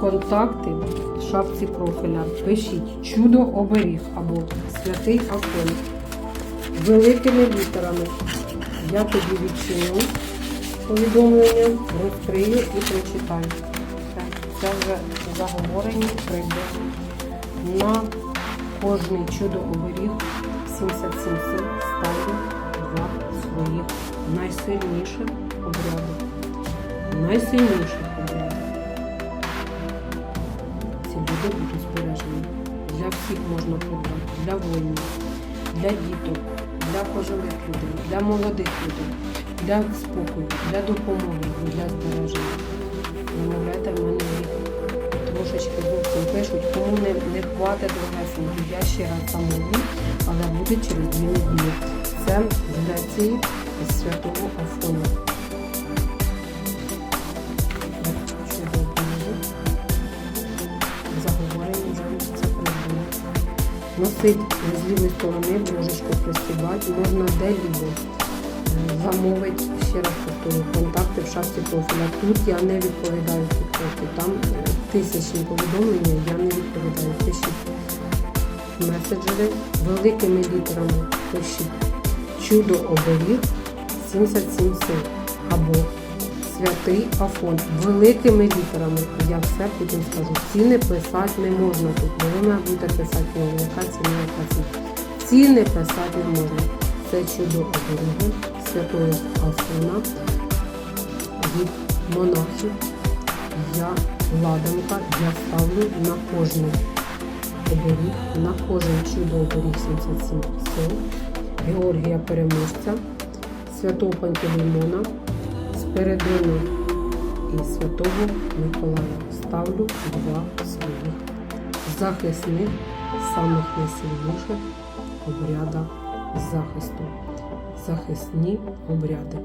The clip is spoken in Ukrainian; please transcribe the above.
контакти в шапці профіля. Пишіть чудо оберіг або святий Афон. Великими літерами. Я тобі відчиню повідомлення, розкрию і прочитаю. Це вже заговорені прийде на кожний чудо оберіг 77 сил ставлю два своїх найсильніших обрядів. Найсильніших обрядів. Люди будуть збережені. Для всіх можна придбати, для воїнів, для діток, для пожилих людей, для молодих людей, для спокою, для допомоги, для збереження. Замовляйте мене їх трошечки зовсім пишуть, кому не, не хватить дорогесеньки. Я ще раз замовлю, але буде через дві неділі. Це з Греції, з святого Афону. Носить з лівої сторони, божечко пристібати, можна де-лібо замовить, ще раз повторю, контакти в шапці профіля. Тут я не відповідаю тіктоку, там е, тисячні повідомлення, я не відповідаю. Пишіть меседжери великими літерами. Пишіть чудо оберіг 77 сил або святий Афон. Великими літерами. Я все потім скажу. Ціни писати не можна тут, ви мене писати, «Ні, яка ціна, яка ціна. Ціни писати не можна. Це чудо оберігу святого Афона від монахів. Я ладанка, я ставлю на кожний оберіг, на кожен чудо оберіг 77 сил. Георгія Переможця, святого Пантелеймона, Спиридона і святого Миколая. Ставлю два своїх захисних, самих найсильніших обряда захисту. Захисні обряди.